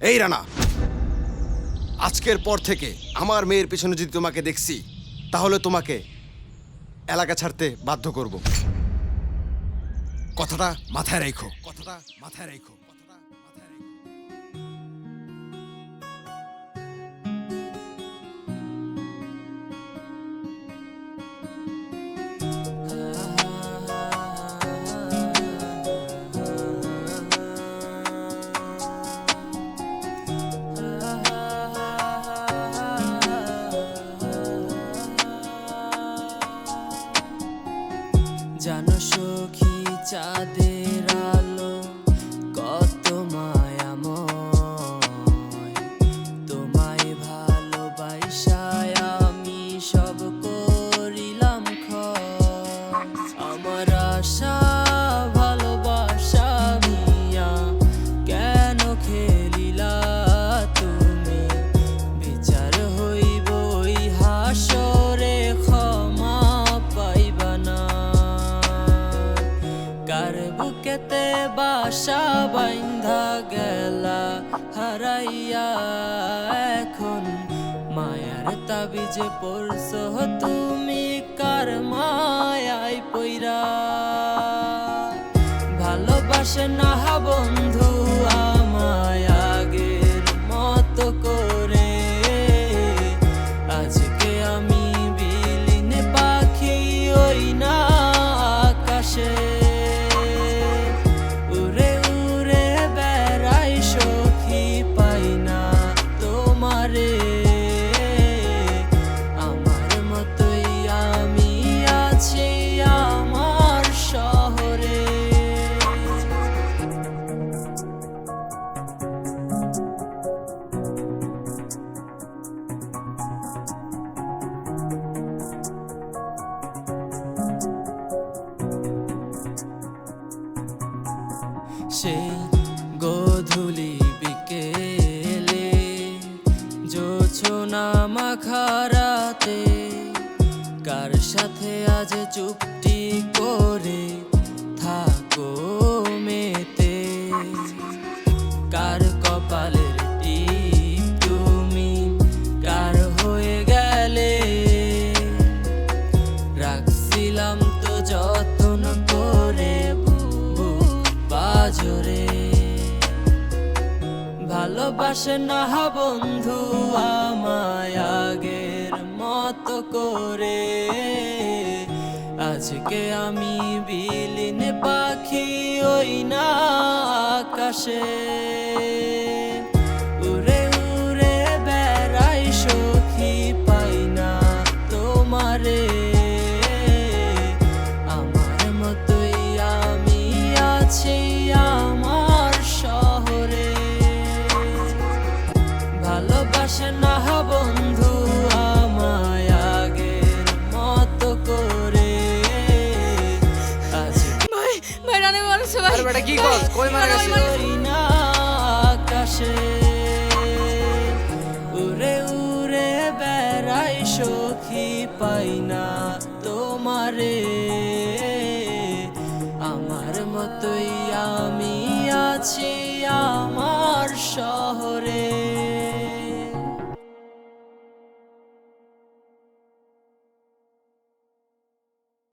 এই রানা, আজকের পর থেকে আমার মেয়ের পিছনে যদি তোমাকে দেখছি, তাহলে তোমাকে এলাকা ছাড়তে বাধ্য করব। কথাটা মাথায় রেখো, কথাটা মাথায় রেখো। জানো সখী চাঁদের আলো কত মায়াময়। তোমায় ভালোবাসায় আমি সব করিলাম খ আমার আশা বুকেতে বাসা বাইন্ধা গেলা, হারাইয়া এখন মায়ার তাবিজে পড়ছ তুমি কার মায়াই পইরা? ভালোবাসে না বন্ধু সেই গোধুলি বিকেলে জোছনা মাখারাতে কার সাথে আজ চুপটি করে থাকো মেতে? কার ভালোবাসে না বন্ধু আমায় আগের মতো করে। আজকে আমি বিলিনে পাখি ওই না আকাশে। বেটা, কি কস? কই মারা গেছে? আকাশে উড়ে উড়ে বেড়াই সখী পাই না তোমারে। আমার মতোই আমি আছি আমার শহরে।